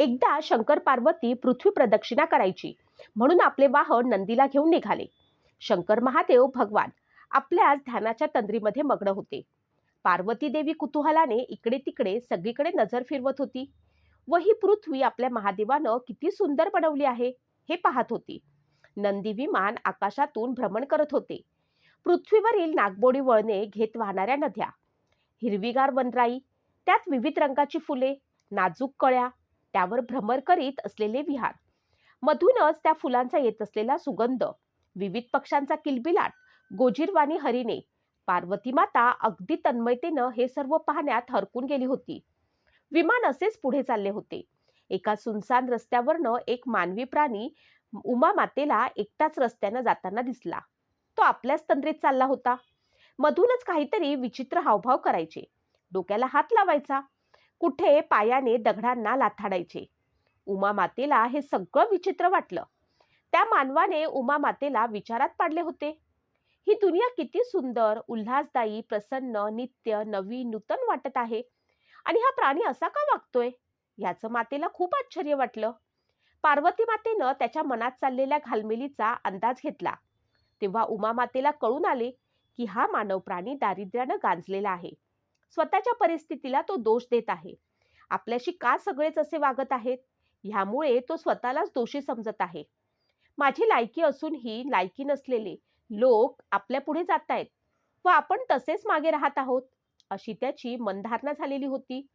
एकदा शंकर पार्वती पृथ्वी प्रदक्षिणा करायची. म्हणून आपले वाहन नंदीला घेऊन निघाले. शंकर महादेव भगवान आपल्याच ध्यानाच्या तंद्रीमध्ये मग्न होते. पार्वती देवी कुतूहलाने इकडे तिकडे सगळीकडे नजर फिरवत होती. व ही पृथ्वी आपल्या महादेवानं किती सुंदर बनवली आहे हे पाहत होती. नंदी विमान आकाशातून भ्रमण करत होते. पृथ्वीवरील नागबोडी वळणे घेत वाहणाऱ्या नद्या. हिरवीगार वनराई त्यात विविध रंगाची फुले नाजूक कळ्या त्यावर भ्रमर करीत असलेले विहार. मधूनच त्या फुलांचा येत असलेला सुगंध विविध पक्ष्यांचा किलबिलाट गोजीरवाणी हरिणे पार्वती माता अगदी तन्मयतेनं हे सर्व पाहण्यात हरकून गेली होती. विमान असेच पुढे चालले होते. एका सुनसान रस्त्यावरनं एक मानवी प्राणी उमा मातेला एकटाच रस्त्यानं जाताना दिसला. तो आपल्याच तंद्रेत चालला होता. मधूनच काहीतरी विचित्र हावभाव करायचे. डोक्याला हात लावायचा. कुठे पायाने दगडांना लाथाडायचे. उमा मातेला हे सगळं विचित्र वाटलं. त्या मानवाने उमा मातेला विचारात पाडले होते. ही दुनिया किती सुंदर उल्हासदायी प्रसन्न नित्य नवी नूतन वाटत आहे. आणि हा प्राणी असा का वागतोय? याचं मातेला खूप आश्चर्य वाटलं. पार्वती मातेनं त्याच्या मनात चाललेल्या घालमेलीचा अंदाज घेतला. तेव्हा उमा मातेला कळून आले की हा मानव प्राणी दारिद्र्यानं गांजलेला आहे. स्वतःच्या परिस्थितीला तो दोष देत आहे. आपल्याशी का सगळेच असे वागत आहेत? ह्यामुळे तो स्वतःलाच दोषी समजत आहे. माझी लायकी असूनही लायकी नसलेले लोक आपल्या पुढे जात आहेत व आपण तसेच मागे राहत आहोत अशी त्याची मनधारणा झालेली होती.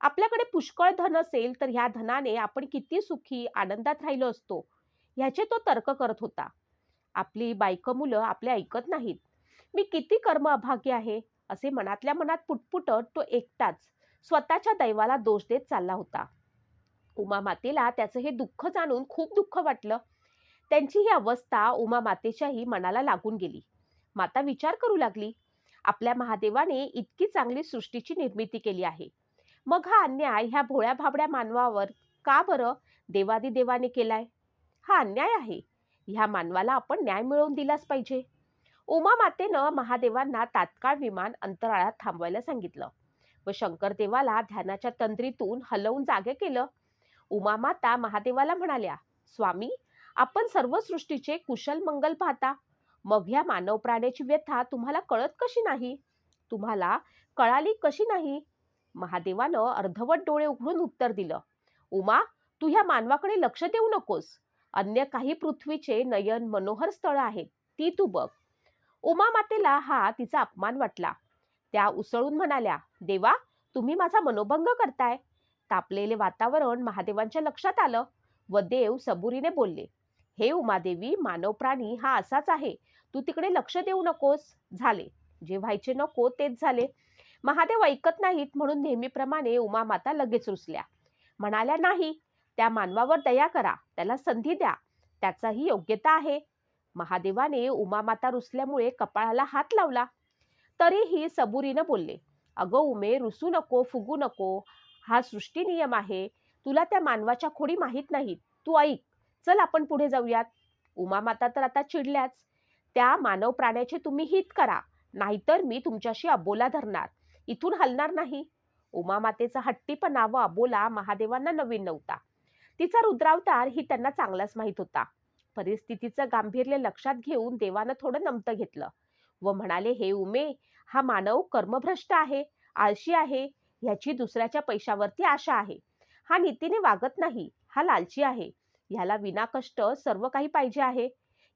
आपल्याकडे पुष्कळ धन असेल तर ह्या धनाने आपण किती सुखी आनंदात राहिलो असतो ह्याचे तो तर्क करत होता. आपली बायकं मुलं आपले ऐकत नाहीत. मी किती कर्म अभाग्य आहे? असे मनातल्या मनात पुटपुटत तो एकटाच स्वतःच्या दैवाला दोष देत चालला होता. उमा मातेला त्याचं हे दुःख जाणून खूप दुःख वाटलं. त्यांची ही अवस्था उमा मातेच्याही मनाला लागून गेली. माता विचार करू लागली. आपल्या महादेवाने इतकी चांगली सृष्टीची निर्मिती केली आहे. मग हा अन्याय ह्या भोळ्या भाबड्या मानवावर का बरं देवादी देवाने केलाय? हा अन्याय आहे. ह्या मानवाला आपण न्याय मिळवून दिलाच पाहिजे. उमा मातेनं महादेवांना तात्काळ विमान अंतराळात थांबवायला सांगितलं व शंकरदेवाला ध्यानाच्या तंद्रीतून हलवून जागे केलं. उमा माता महादेवाला म्हणाल्या स्वामी आपण सर्व सृष्टीचे कुशल मंगल पाहता. मग ह्या मानव प्राण्याची व्यथा तुम्हाला कळत कशी नाही? तुम्हाला कळाली कशी नाही? महादेवानं अर्धवट डोळे उघडून उत्तर दिलं उमा तू ह्या मानवाकडे लक्ष देऊ नकोस. अन्य काही पृथ्वीचे नयन मनोहर स्थळ आहेत ती तू बघ. उमा मातेला हा तिचा अपमान वाटला. त्या उसळून म्हणाल्या देवा तुम्ही माझा मनोभंग करताय. तापलेले वातावरण महादेवांच्या लक्षात आलं व देव सबुरीने बोलले हे उमादेवी मानव प्राणी हा असाच आहे. तू तिकडे लक्ष देऊ नकोस. झाले. जे व्हायचे नको तेच झाले. महादेव ऐकत नाहीत म्हणून नेहमीप्रमाणे उमा माता लगेच रुसल्या. म्हणाल्या नाही त्या मानवावर दया करा. त्याला संधी द्या. त्याचाही योग्यता आहे. महादेवाने उमामाता रुसल्यामुळे कपाळाला हात लावला. तरीही सबुरीनं बोलले अगं उमे रुसू नको फुगू नको. हा सृष्टी नियम आहे. तुला त्या मानवाच्या खोडी माहीत नाहीत. तू ऐक. चल आपण पुढे जाऊयात. उमामाता तर आता चिडल्याच. त्या मानव प्राण्याचे तुम्ही हित करा. नाहीतर मी तुमच्याशी अबोला धरणार. इथून हलणार नाही. उमामातेचा हट्टीपणा व अबोला महादेवांना नवीन नव्हता. तिचा रुद्रावतार ही त्यांना चांगलाच माहीत होता. परिस्थितीचं गांभीर्य लक्षात घेऊन देवानं थोडं नमतं घेतलं. व म्हणाले हे उमे हा मानव कर्मभ्रष्ट आहे आळशी आहे ह्याची दुसऱ्याच्या पैशावरती आशा आहे. हा नीतीने वागत नाही हा लालची आहे. ह्याला विनाकष्ट सर्व काही पाहिजे आहे.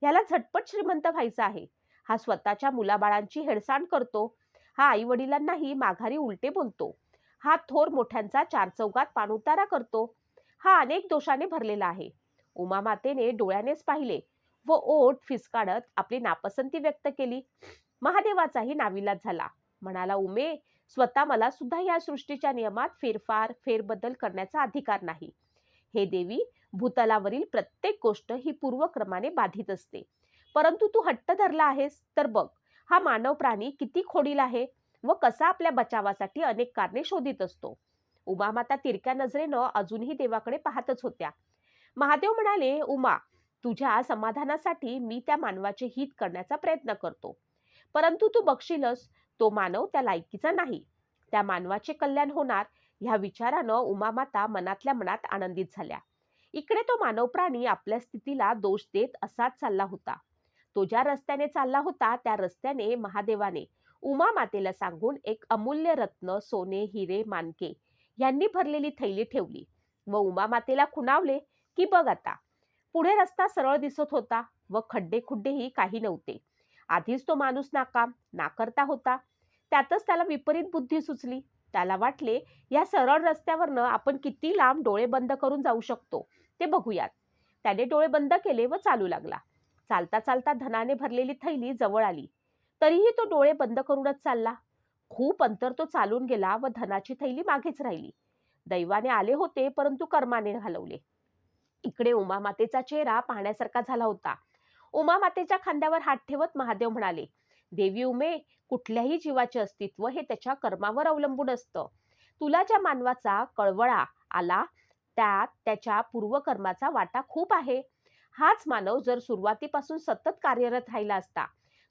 ह्याला झटपट श्रीमंत व्हायचं आहे. हा स्वतःच्या मुलाबाळांची हेडसाण करतो. हा आई वडिलांनाही माघारी उलटे बोलतो. हा थोर मोठ्यांचा चार चौकात पाणउतारा करतो. हा अनेक दोषाने भरलेला आहे. उमामातेने डोळ्यानेच पाहिले व ओठ फिसकाडत आपली नापसंती व्यक्त केली. महादेवाचाही नाविलाज झाला. म्हणाला उमे स्वतः मला सुद्धा या सृष्टीच्या नियमात फेरफार फेरबदल करण्याचा अधिकार नाही. हे देवी भूतलावरील प्रत्येक गोष्ट ही पूर्वक्रमाने बाधित असते. परंतु तू हट्ट धरला आहेस तर बघ हा मानव प्राणी किती खोडील आहे व कसा आपल्या बचावासाठी अनेक कारणे शोधित असतो. उमामाता तिरक्या नजरेनं अजूनही देवाकडे पाहतच होत्या. महादेव म्हणाले उमा तुझ्या समाधानासाठी मी त्या मानवाचे हित करण्याचा प्रयत्न करतो. परंतु तू बघशीलच तो मानव त्या लायकीचा नाही. त्या मानवाचे कल्याण होणार ह्या विचारानं उमामाता मनातल्या मनात आनंदित झाल्या. इकडे तो मानव प्राणी आपल्या स्थितीला दोष देत असाच चालला होता. तो ज्या रस्त्याने चालला होता त्या रस्त्याने महादेवाने उमा मातेला सांगून एक अमूल्य रत्न सोने हिरे मानके यांनी भरलेली थैली ठेवली व उमा मातेला खुणावले की बघ आता. पुढे रस्ता सरळ दिसत होता व खड्डे खुड्डेही काही नव्हते. आधीच तो माणूस नाकाम नाकरता होता. त्यातच त्याला विपरीत बुद्धी सुचली. त्याला वाटले या सरळ रस्त्यावरनं आपण किती लांब डोळे बंद करून जाऊ शकतो ते बघूयात. त्याने डोळे बंद केले व चालू लागला. चालता चालता धनाने भरलेली थैली जवळ आली. तरीही तो डोळे बंद करूनच चालला. खूप अंतर तो चालून गेला व धनाची थैली मागेच राहिली. दैवाने आले होते परंतु कर्माने घालवले इकडे उमामातेचा चेहरा पाहण्यासारखा झाला होता. उमामातेच्या खांद्यावर हात ठेवत महादेव म्हणाले देवी उमे कुठल्याही जीवाचे अस्तित्व हे त्याच्या कर्मावर अवलंबून असतं. तुला ज्या मानवाचा कळवळा आला त्यात त्याच्या पूर्वकर्माचा वाटा खूप आहे. हाच मानव जर सुरुवातीपासून सतत कार्यरत राहिला असता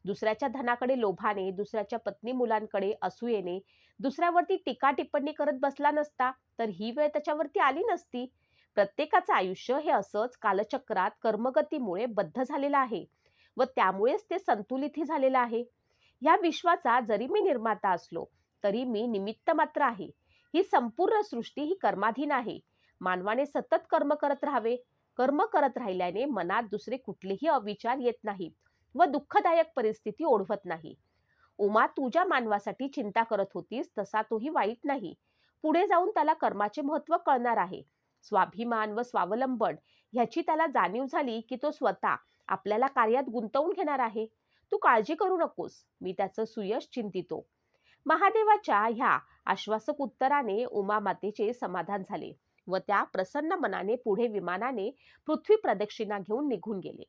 दुसऱ्याच्या धनाकडे लोभाने दुसऱ्याच्या पत्नी मुलांकडे असूयेने दुसऱ्यावरती टीका टिप्पणी करत बसला नसता तर ही वेळ त्याच्यावरती आली नसती. प्रत्येकाचं आयुष्य हे असंच कालचक्रात कर्मगतीमुळे बद्ध झालेलं आहे व त्यामुळेच ते संतुलितही झालेलं आहे. या विश्वाचा जरी मी निर्माता असलो तरी मी निमित्त मात्र आहे. ही संपूर्ण सृष्टी ही कर्माधीन आहे. मानवाने सतत कर्म करत राहावे. कर्म करत राहिल्याने मनात दुसरे कुठलेही अविचार येत नाहीत व दुःखदायक परिस्थिती ओढवत नाही. उमा तुझ्या मानवासाठी चिंता करत होतीस तसा तोही वाईट नाही. पुढे जाऊन त्याला कर्माचे महत्त्व कळणार आहे. स्वाभिमान व स्वावलंबन ह्याची त्याला जाणीव झाली की तो स्वतः आपल्याला कार्यात गुंतवून घेणार आहे. तू काळजी करू नकोस मी त्याचं सुयश चिंतितो. महादेवाच्या ह्या आश्वासक उत्तराने उमा मातेचे समाधान झाले व त्या प्रसन्न मनाने पुढे विमानाने पृथ्वी प्रदक्षिणा घेऊन निघून गेले.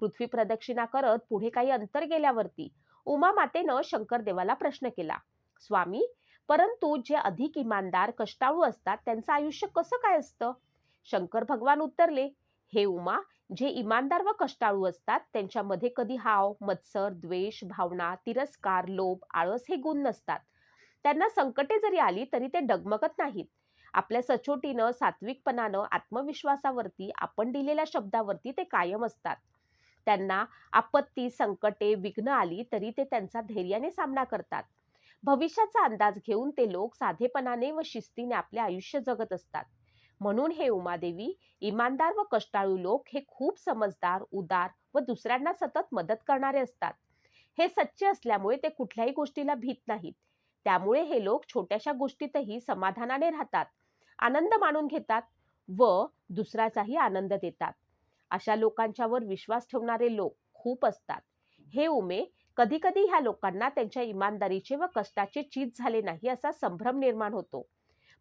पृथ्वी प्रदक्षिणा करत पुढे काही अंतर गेल्यावरती उमा मातेनं शंकरदेवाला प्रश्न केला स्वामी परंतु जे अधिक इमानदार कष्टाळू असतात त्यांचं आयुष्य कसं काय असतं? शंकर भगवान उत्तरले हे उमा जे इमानदार व कष्टाळू असतात त्यांच्यामध्ये कधी हाव मत्सर द्वेष भावना तिरस्कार लोभ आळस हे गुण नसतात. त्यांना संकटे जरी आली तरी ते डगमगत नाहीत. आपल्या सचोटीनं सात्विकपणानं आत्मविश्वासावरती आपण दिलेल्या शब्दावरती ते कायम असतात. त्यांना आपत्ती संकटे विघ्न आली तरी ते त्यांचा धैर्याने सामना करतात. भविष्याचा अंदाज घेऊन ते लोक साधेपणाने व शिस्तीने आपले आयुष्य जगत असतात. म्हणून हे उमादेवी इमानदार व कष्टाळू लोक हे खूप समजदार उदार व दुसऱ्यांना सतत मदत करणारे असतात. हे सच्चे असल्यामुळे ते कुठल्याही गोष्टीला भीत नाहीत. त्यामुळे हे लोक छोट्याशा गोष्टीतही समाधानाने राहतात आनंद मानून घेतात व दुसऱ्याचाही आनंद देतात. अशा लोकांच्यावर विश्वास ठेवणारे लोक खूप असतात. हे उमे कधी कधी ह्या लोकांना त्यांच्या इमानदारीचे व कष्टाचे चीज झाले नाही असा संभ्रम निर्माण होतो.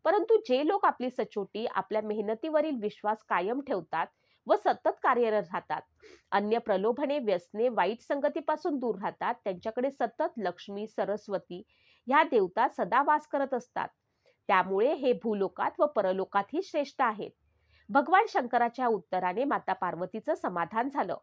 परंतु जे लोक आपली सचोटी आपल्या मेहनतीवरील विश्वास कायम ठेवतात व सतत कार्यरत राहतात. अन्य प्रलोभने व्यसने वाईट संगतीपासून दूर राहतात. त्यांच्याकडे सतत लक्ष्मी सरस्वती ह्या देवता सदा वास करत असतात. त्यामुळे हे भूलोकात व परलोकातही श्रेष्ठ आहेत. भगवान शंकराच्या उत्तराने माता पार्वतीचं समाधान झालं.